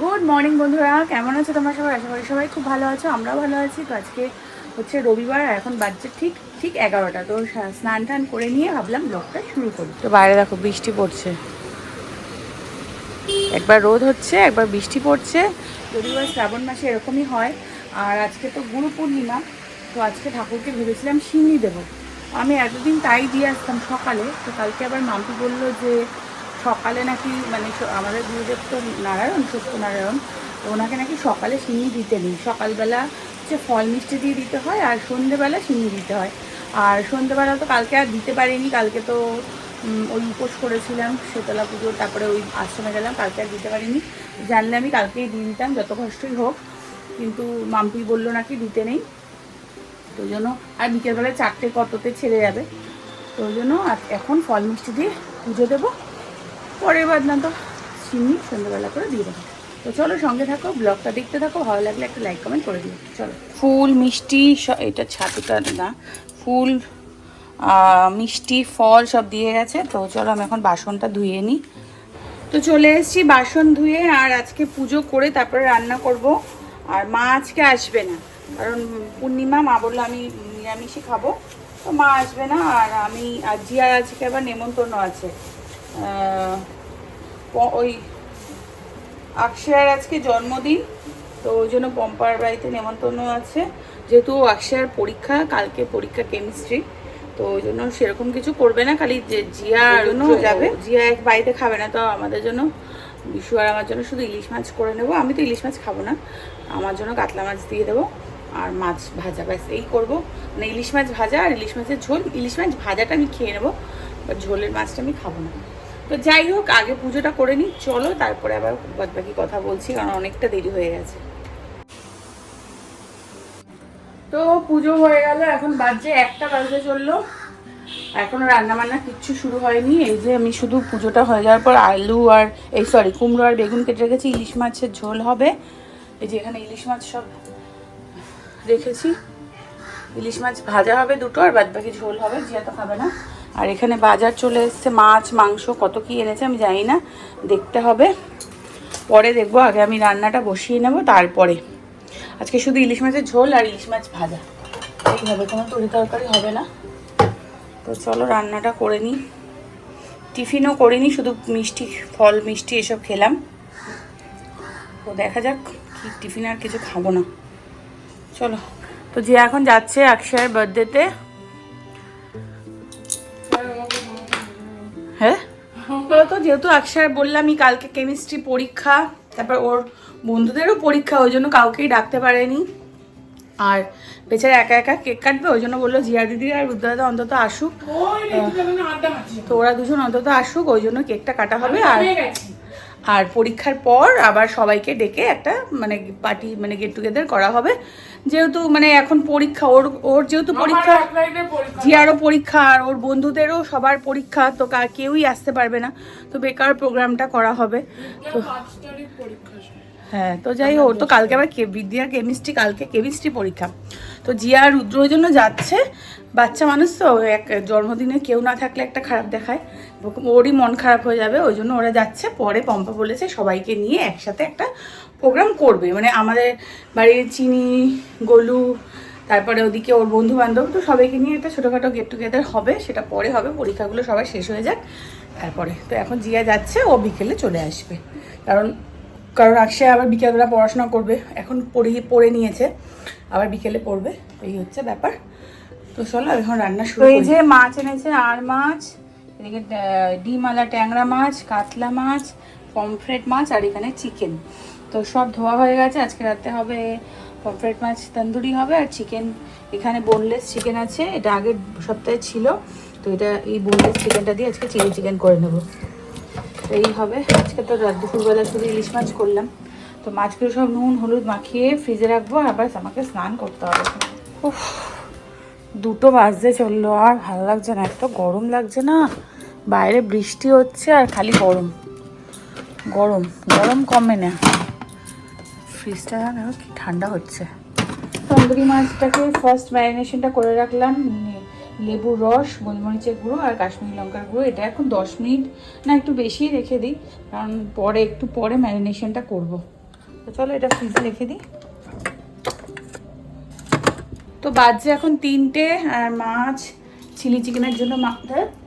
Good morning বন্ধুরা। কেমন আছো তোমরা সবাই? আশা করি সবাই খুব ভালো আছো আমরাও ভালো আছি। তো আজকে হচ্ছে রবিবার আর এখন বাজছে ঠিক ঠিক এগারোটা। তো স্নান টান করে নিয়ে ভাবলাম ব্লগটা শুরু করি। তো বাইরে দেখো বৃষ্টি পড়ছে। একবার রোদ হচ্ছে একবার বৃষ্টি পড়ছে। রবিবার শ্রাবণ মাসে এরকমই হয়। আর আজকে তো গুরু পূর্ণিমা তো আজকে ঠাকুরকে ভেবেছিলাম সিন্নি দেবো। আমি এতদিন তাই দিয়ে আসতাম সকালে তো কালকে আবার মাম্পি বলল যে সকালে নাকি মানে আমাদের গুরুদেব তো নারায়ণ সত্যনারায়ণ তো ওনাকে নাকি সকালে সিন্নি দিতে নেই। সকালবেলা হচ্ছে ফল মিষ্টি দিয়ে দিতে হয় আর সন্ধেবেলা সিন্নি দিতে হয়। আর সন্ধেবেলা তো কালকে আর দিতে পারিনি, কালকে তো ওই উপোস করেছিলাম, শীতলা পুজো, তারপরে ওই আশ্রমে গেলাম, কালকে আর দিতে পারিনি। জানলে আমি কালকেই দিয়ে দিতাম, যত কষ্টই হোক, কিন্তু মাম্পি বলল নাকি দিতে নেই। তো ওই জন্য আর বিকেলবেলায় চারটে কততে ছেড়ে যাবে। তো ওই জন্য এখন ফল মিষ্টি দিয়ে পুজো দেবো। পরের বার না তো চিনি সন্ধ্যাবেলা করে দিয়ে দেবো। তো চলো সঙ্গে থাকো ব্লগটা দেখতে থাকো ভালো লাগলে একটা লাইক কমেন্ট করে দিও। চলো। ফুল মিষ্টি এটা ছাতুটা না ফুল মিষ্টি ফল সব দিয়ে গেছে। তো চলো আমি এখন বাসনটা ধুয়ে নিই। তো চলে এসেছি বাসন ধুয়ে আর আজকে পুজো করে তারপরে রান্না করব। আর মা আজকে আসবে না কারণ পূর্ণিমা মা বলল আমি নিরামিষই খাব। তো মা আসবে না আর আমি আর জিয়ার আজকে আবার নেমন্তন্ন আছে। ওই অক্ষয়ার আজকে জন্মদিন তো ওই জন্য পম্পার বাড়িতে নেমন্তন্ন আছে। যেহেতু অক্ষয়ার পরীক্ষা কালকে পরীক্ষা কেমিস্ট্রি তো ওই জন্য সেরকম কিছু করবে না খালি যে জিয়া জন্য যাবে। জিয়া এক বাড়িতে খাবে না তো আমাদের জন্য বিশু আর আমার জন্য শুধু ইলিশ মাছ করে নেব। আমি তো ইলিশ মাছ খাব না আমার জন্য কাতলা মাছ দিয়ে দেবো আর মাছ ভাজা ব্যাস এই করব। মানে ইলিশ মাছ ভাজা আর ইলিশ মাছের ঝোল ইলিশ মাছ ভাজাটা আমি খেয়ে নেব বাট ঝোলের মাছটা আমি খাব না। তো যাই হোক, আগে পুজোটা করে নিই। চলো, তারপরে আবার বাদ বাকি কথা বলছি, কারণ অনেকটা দেরি হয়ে গেছে। তো পুজো হয়ে গেল, এখন বাজে একটা, বাজে চলল। এখনও রান্না বান্না কিচ্ছু শুরু হয়নি। এই যে আমি শুধু পুজোটা হয়ে যাওয়ার পর আলু আর, এই সরি কুমড়ো আর বেগুন কেটে রেখেছি, ইলিশ মাছের ঝোল হবে। এই যে এখানে ইলিশ মাছ সব রেখেছি। ইলিশ মাছ ভাজা হবে দুটো আর বাদ বাকি ঝোল হবে জিয়া তো খাবে না। আর এখানে বাজার চলে এসছে মাছ, মাংস, কত কি এনেছে আমি জানি না, দেখতে হবে। পরে দেখব, আগে আমি রান্নাটা বসিয়ে নেব, তারপরে। আজকে শুধু ইলিশ মাছের ঝোল আর ইলিশ মাছ ভাজা। এই হবে কোনো তরি তরকারি হবে না। তো চলো রান্নাটা করে নিই। টিফিনও করিনি শুধু মিষ্টি, ফল, মিষ্টি এসব খেলাম। তো দেখা যাক কি টিফিন আর কিছু খাব না। চলো। তো যে এখন যাচ্ছে অক্ষয়ের বার্থডেতে। হ্যাঁ? তো যেহেতু অক্ষয় বললামই কালকে কেমিস্ট্রি পরীক্ষা তারপর ওর বন্ধুদেরও পরীক্ষা ওই জন্য কাউকেই ডাকতে পারেনি। আর বেচারা একা একা কেক কাটবে ওই জন্য বলল জিয়া দিদি আর রুদ্রদাদা অন্তত আসুক। তো ওরা দুজন অন্তত আসুক ওই জন্য কেকটা কাটা হবে। আর আর পরীক্ষার পর আবার সবাইকে ডেকে একটা মানে পার্টি মানে গেট টুগেদার করা হবে। যেহেতু মানে এখন পরীক্ষা ওর ওর যেহেতু পরীক্ষা জিয়ারও পরীক্ষা আর ওর বন্ধুদেরও সবার পরীক্ষা তো কেউই আসতে পারবে না। তো বেকার প্রোগ্রামটা করা হবে। তো হ্যাঁ তো যাই হোক তো কালকে আবার কে বিদ্যার কেমিস্ট্রি কালকে কেমিস্ট্রি পরীক্ষা। তো জিয়া আর রুদ্র ওই জন্য যাচ্ছে। বাচ্চা মানুষ তো, এক জন্মদিনে কেউ না থাকলে একটা খারাপ দেখায়। ওরই মন খারাপ হয়ে যাবে, ওই জন্য ওরা যাচ্ছে। পরে পম্পা বলেছে সবাইকে নিয়ে একসাথে একটা প্রোগ্রাম করবে। মানে আমাদের বাড়ির চিনি, গোলু, তারপরে ওদিকে ওর বন্ধু বান্ধব তো সবাইকে নিয়ে একটা ছোটোখাটো গেট টুগেদার হবে। সেটা পরে হবে, পরীক্ষাগুলো সবাই শেষ হয়ে যাক। তারপরে, তো এখন জিয়া যাচ্ছে, ও বিকেলে চলে আসবে। কারণ কারণ অক্ষয় আবার বিকেলবেলা পড়াশোনা করবে। এখন পড়িয়ে, পড়ে নিয়েছে, আবার বিকেলে পড়বে। এই হচ্ছে ব্যাপার। তো চলো এখন রান্না শুরু এই যে মাছ এনেছে আর মাছ এদিকে ডিমালা ট্যাংরা মাছ কাতলা মাছ পমফ্রেট মাছ আর এখানে চিকেন। তো সব ধোয়া হয়ে গেছে আজকে রাতে হবে পমফ্রেট মাছ তন্দুরি হবে আর চিকেন। এখানে বোনলেস চিকেন আছে এটা আগের সপ্তাহে ছিল তো এটা এই বোনলেস চিকেনটা দিয়ে আজকে চিলি চিকেন করে নেব। এই হবে আজকে তো রাত দুপুরবেলা শুধু ইলিশ মাছ করলাম। তো মাছগুলো সব নুন হলুদ মাখিয়ে ফ্রিজে রাখব আবার আমাকে স্নান করতে হবে। উফ। দুটো বাজতে চলল আর ভালো লাগছে না, এত গরম লাগছে না। বাইরে বৃষ্টি হচ্ছে আর খালি গরম। গরম গরম কমে না। ফ্রিজটা দেখো কি ঠান্ডা হচ্ছে। তন্দুরি মাছটাকে ফার্স্ট ম্যারিনেশনটা করে রাখলাম লেবুর রস, গোলমরিচের গুঁড়ো আর কাশ্মীরি লঙ্কার গুঁড়ো। এটা এখন দশ মিনিট না, একটু বেশি রেখে দিই, কারণ পরে, একটু পরে ম্যারিনেশনটা করব। তো চলো এটা ফ্রিজে রেখে দিই। তো বাজছে এখন তিনটে, আর মাছ চিলি চিকেনের জন্য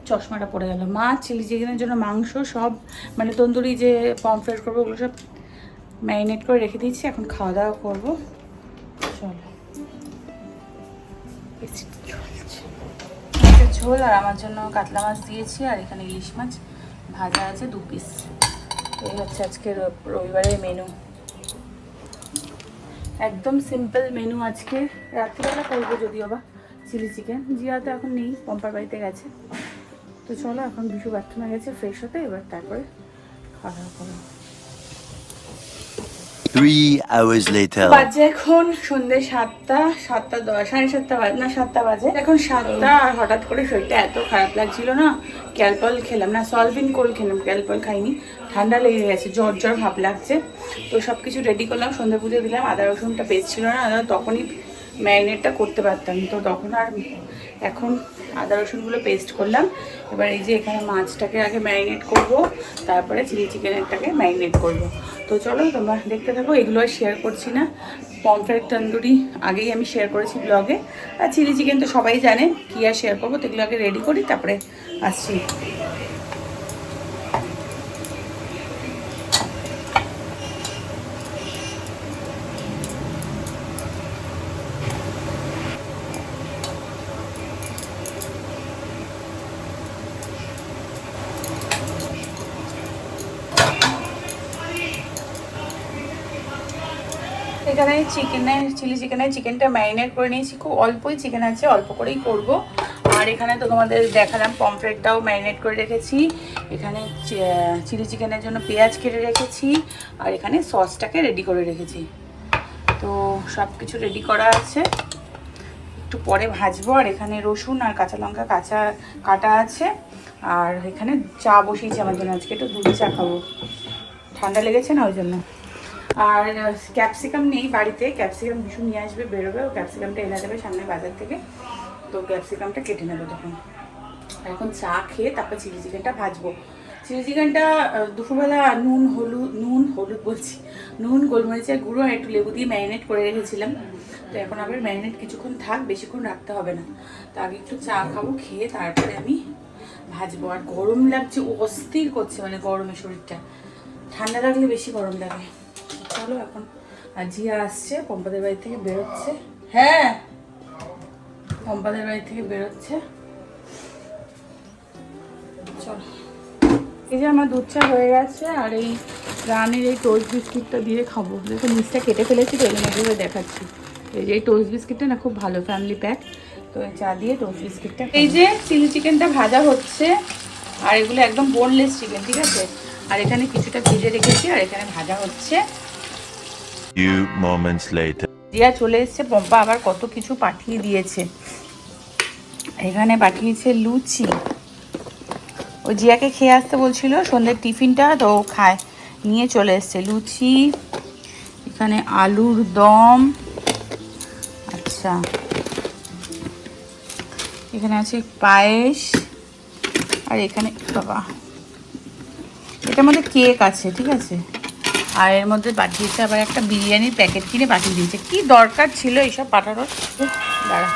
চশমাটা পড়ে গেল। মাছ চিলি চিকেনের জন্য মাংস সব মানে তন্দুরি যে পমফ্রেট করব ওগুলো সব ম্যারিনেট করে রেখে দিয়েছি। এখন খাওয়া দাওয়া করব। চলো। ঝোল আর আমার জন্য কাতলা মাছ দিয়েছি, আর এখানে ইলিশ মাছ ভাজা আছে, দু পিস এই হচ্ছে আজকে রবিবারের মেনু একদম সিম্পল মেনু আজকে। রাত্রিবেলা করব যদিও বা চিলি চিকেন জিয়া তো এখন নেই, পম্পার বাড়িতে গেছে। তো চলো এখন বিশু বাথরুমে গেছে ফ্রেশ হতে এবার তারপরে খাওয়া দাওয়া করব. বাজে এখন সাতটা সাতটা দশ, সাড়ে সাতটা বাজে, না, সাতটা বাজে। এখন সাতটা, আর হঠাৎ করে শরীরটা এত খারাপ লাগছিল না ক্যালপল খেলাম, না সলভিন কোল খেলাম ক্যালপল খাইনি, ঠান্ডা লেগে গেছে, জ্বর জ্বর ভাব লাগছে। তো সব কিছু রেডি করলাম সন্ধ্যে পুজো দিলাম, আদা, রসুনটা পেস্ট ছিল না, আদা তখনই ম্যারিনেটটা করতে পারতাম, তো তখন আর এখন আদা রসুনগুলো পেস্ট করলাম। এবার এই যে এখানে মাছটাকে আগে ম্যারিনেট করব, তারপরে চিলি চিকেনেরটাকে ম্যারিনেট করব। তো চলো তোমরা দেখতে থাকো, এগুলো আর শেয়ার করছি না। পমফ্রেট তন্দুরি আগেই আমি শেয়ার করেছি ব্লগে আর চিলি চিকেন তো সবাই জানে, কী আর শেয়ার করব, তো এগুলো আগে রেডি করি, তারপরে আসছি। এখানে চিকেনে, চিলি চিকেনে চিকেনটা ম্যারিনেট করে নিয়েছি। খুব অল্পই চিকেন আছে, অল্প করেই করব। আর এখানে তো তোমাদের দেখালাম, পমফ্রেটটাও ম্যারিনেট করে রেখেছি। এখানে চিলি চিকেনের জন্য পেঁয়াজ কেটে রেখেছি, আর এখানে সসটাকে রেডি করে রেখেছি। তো সব কিছু রেডি করা আছে। একটু পরে ভাজবো, আর এখানে রসুন আর কাঁচা লঙ্কা কাঁচা কাটা আছে। আর এখানে চা বসিয়েছি আমার জন্য, আজকে একটু দুধ চা খাব। ঠান্ডা লেগেছে না ওই জন্য? আর ক্যাপসিকাম নেই বাড়িতে। ক্যাপসিকাম ভীষণ নিয়ে আসবে, বেরোবে, ও ক্যাপসিকামটা এনে দেবে সামনে বাজার থেকে। তো ক্যাপসিকামটা কেটে নেবে তখন। এখন চা খেয়ে তারপর চিলি চিকেনটা ভাজবো। চিলি চিকেনটা দুপুরবেলা নুন, হলুদ নুন, হলুদ বলছি। নুন, গোলমরিচের গুঁড়ো আর একটু লেবু দিয়ে ম্যারিনেট করে রেখেছিলাম। তো এখন আবার ম্যারিনেট কিছুক্ষণ থাক, বেশিক্ষণ রাখতে হবে না। তো আগে একটু চা খাব, খেয়ে তারপরে আমি ভাজবো। আর গরম লাগছে, অস্থির করছে মানে গরমে শরীরটা। ঠান্ডা লাগলে বেশি গরম লাগে। চলো এখন, আর জিয়া আসছে, পম্পাদের বাড়ি থেকে বেরোচ্ছে। হ্যাঁ পম্পাদের বাড়ি থেকে বেরোচ্ছে। চলো। এই যে আমার দুধ চা হয়ে গেছে, আর এই রানের এই টোস্ট বিস্কিটটা দিয়ে খাব। দেখো নিচটা কেটে ফেলেছি তো এগুলো দেখাচ্ছি। এই যে এই টোস্ট বিস্কিটটা না খুব ভালো ফ্যামিলি প্যাক তো এই চা দিয়ে টোস্ট বিস্কিটটা এই যে চিলি চিকেনটা ভাজা হচ্ছে, আর এগুলো একদম বোনলেস চিকেন ঠিক আছে? আর এখানে কিছুটা ভিজে রেখেছি, আর এখানে ভাজা হচ্ছে। Few moments later. জিয়া চলে এসছে, পম্পা আবার কত কিছু পাঠিয়ে দিয়েছে। এখানে পাঠিয়েছে লুচি। ও জিয়াকে খেয়ে আসতে বলছিল, সন্ধ্যের টিফিনটা তো খায়। নিয়ে চলে এসছে লুচি, এখানে আলুর দম। আচ্ছা। এখানে আছে পায়েস, আর এখানে, বাবা, এটার মধ্যে কেক আছে, ঠিক আছে? আর এর মধ্যে পাঠিয়েছে আবার একটা বিরিয়ানির প্যাকেট কিনে পাঠিয়ে দিয়েছে। কি দরকার ছিল এইসব পাঠানোর? দাঁড়া।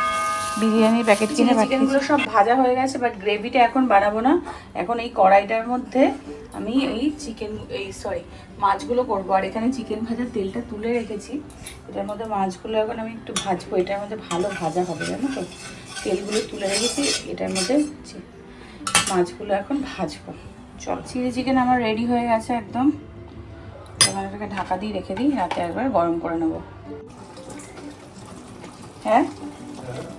বিরিয়ানির প্যাকেট কিনে চিকেনগুলো সব ভাজা হয়ে গেছে বাট গ্রেভিটা এখন বানাবো না। এখন এই কড়াইটার মধ্যে আমি এই চিকেন এই সরি মাছগুলো করব। আর এখানে চিকেন ভাজার তেলটা তুলে রেখেছি। এটার মধ্যে মাছগুলো এখন আমি একটু ভাজবো। এটার মধ্যে ভালো ভাজা হবে জানো তো? তেলগুলো তুলে রেখেছি এটার মধ্যে মাছগুলো এখন ভাজবো। চল চিলি চিকেন আমার রেডি হয়ে গেছে একদম। এবার ঢাকা দিয়ে রেখে দিই, রাতে একবার গরম করে নেব। হ্যাঁ?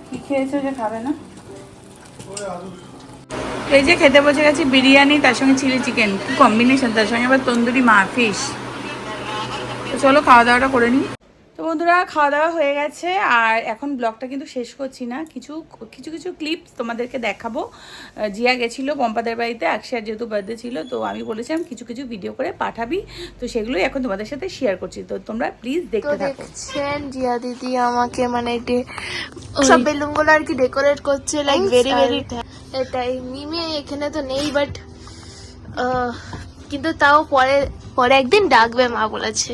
কি খেয়েছো যে খাবে না? এই যে খেতে বসে গেছি বিরিয়ানি, তার সঙ্গে চিলি চিকেন কম্বিনেশন তার সঙ্গে আবার তন্দুরি মা ফিশ চলো খাওয়া দাওয়াটা করে নিই। তো বন্ধুরা খাওয়া দাওয়া হয়ে গেছে আর এখন ব্লগটা কিন্তু শেষ করছি না। কিছু কিছু কিছু ক্লিপস তোমাদেরকে দেখাবো। জিয়া গেছিল পম্পাদের বাড়িতে একশার যেহেতু বার্থডে ছিল তো আমি বলেছিলাম কিছু কিছু ভিডিও করে পাঠাবি। তো সেগুলোই এখন তোমাদের সাথে শেয়ার করছি। তো তোমরা প্লিজ দেখতে থাকো। দেখছেন জিয়া দিদি আমাকে মানে এটি সব বেলুনগুলো আর কি ডেকোরেট করছে লাইক ভেরি ভেরি এটাই। মিমি এখানে তো নেই বাট কিন্তু তাও পরে পরে একদিন ডাকবে মা বলেছে।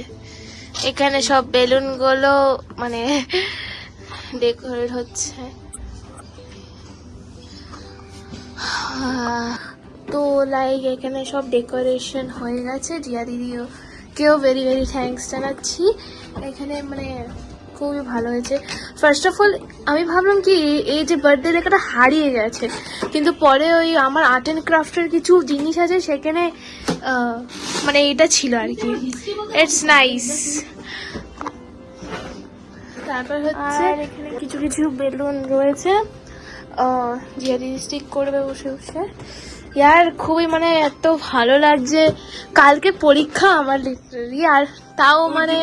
এখানে সব বেলুনগুলো মানে ডেকোরেট হচ্ছে। তো লাইক এখানে সব ডেকোরেশন হয়ে গেছে। জিয়া দিদিও কেউ ভেরি ভেরি থ্যাঙ্কস জানাচ্ছি। এখানে মানে খুবই ভালো হয়েছে। ফার্স্ট অফ অল আমি ভাবলাম কি, এই যে বার্থডে লেখাটা হারিয়ে গেছে। কিন্তু পরে ওই আমার আর্ট অ্যান্ড ক্রাফটের কিছু জিনিস আছে, সেখানে মানে এটা ছিল আর কি। ইটস নাইস তারপর হচ্ছে এখানে কিছু কিছু বেলুন রয়েছে। আহ, জিয়া দিদি স্টিক করবে বসে বসে। ইয়ার খুবই মানে এত ভালো লাগছে। কালকে পরীক্ষা আমার লিটারালি আর তাও মানে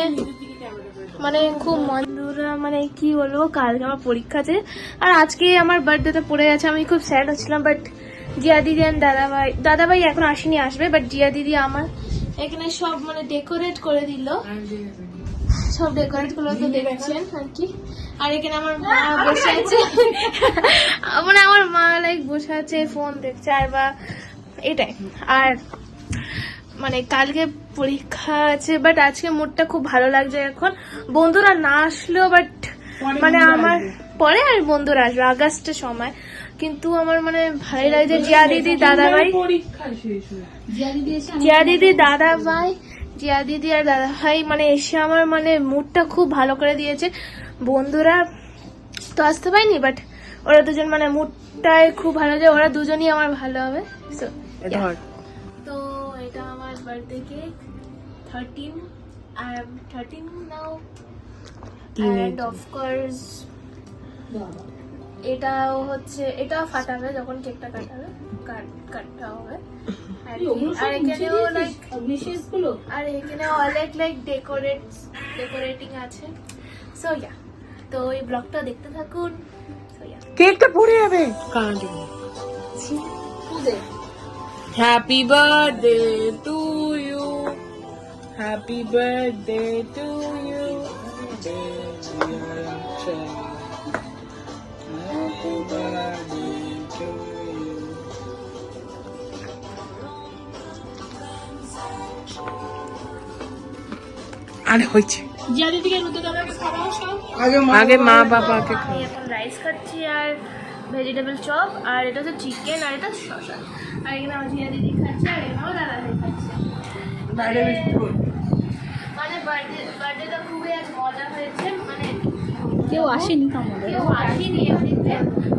মানে খুব বন্ধুরা মানে কি বলব কালকে আমার পরীক্ষা আছে আর আজকে আমার বার্থডেতে পড়ে গেছে আমি খুব স্যাড হচ্ছিলাম বাট জিয়া দিদি আর দাদাভাই দাদাভাই এখন আসেনি আসবে বাট জিয়া দিদি আমার এখানে সব মানে ডেকোরেট করে দিল। সব ডেকোরেটগুলো তো দেখছেন আর কি। আর এখানে আমার মা বসে আছে। মানে আমার মা লাইক বসে আছে ফোন দেখছে আর বা এটাই। আর মানে কালকে পরীক্ষা আছে বাট আজকে মুডটা খুব ভালো লাগছে এখন। বন্ধুরা না আসলেও বাট মানে আমার পরে আর বন্ধুরা আসবে আগস্টের সময়। কিন্তু আমার মানে ভালোই লাগছে। জিয়া দিদি দাদা ভাই জিয়া দিদি দাদা ভাই জিয়া দিদি আর দাদা ভাই মানে এসে আমার মানে মুডটা খুব ভালো করে দিয়েছে। বন্ধুরা তো আসতে পারিনি বাট ওরা দুজন মানে মুডটাই খুব ভালো যায় ওরা দুজনই আমার ভালো হবে। So, তো এটা আমার birthday cake thirteen I am thirteen now and of course এটাও হচ্ছে এটাও ফাটাবে যখন কেকটা কাটাবে। কাট কাটটা হবে। আর লাইক আর এখানে লাইক ডেকোরেট ডেকোরেটিং আছে। সো ইয়া তো এই ব্লগটা দেখতে থাকুন। সো ইয়া কেকটা পড়ে যাবে। birthday to you. Happy birthday to you. Dear আরে হয়েছে। আগে মা বাবাকে এখন রাইস খাচ্ছি আর ভেজিটেবল চপ আর এটা হচ্ছে চিকেন আর এটা শসা। আর এখানে আমার দিদি খাচ্ছে আর এখানে আমার দাদা খাচ্ছে। মানে বার্থডে বার্থডেটা খুবই আজ মজা হয়েছে মানে কেউ আসেনি আমাদের। কেউ আসেনি এমনিতে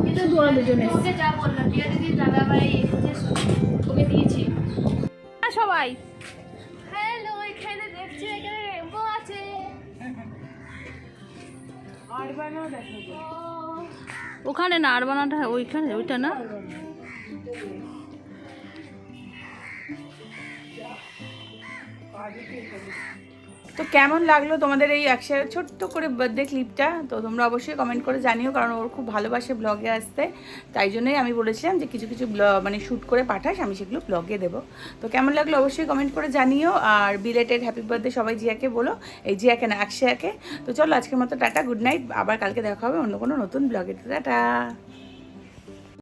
কিন্তু দুজনে ওকে যা বললাম জিয়া দিদি দাদা ভাই এসেছে ওকে দিয়েছি। সবাই। হ্যালো এখানে দেখছি এখানে ওখানে না আর বানাটা ওইখানে ওইটা না? তো কেমন লাগল তোমাদের এই একসাথে ছোট্ট করে বার্থডে ক্লিপটা তো তোমরা অবশ্যই কমেন্ট করে জানিও, কারণ ওর খুব ভালোবাসে ব্লগে আসতে। তাই জন্যই আমি বলেছিলাম যে কিছু কিছু মানে শ্যুট করে পাঠাস, আমি সেগুলো ব্লগে দেবো। তো কেমন লাগল অবশ্যই কমেন্ট করে জানিও। আর বিলেটেড হ্যাপি বার্থডে সবাই জিয়াকে বলো। এই জিয়াকে না আকশায়াকে তো চলো আজকের মতো টাটা গুড নাইট আবার কালকে দেখা হবে অন্য কোনো নতুন ব্লগে টাটা।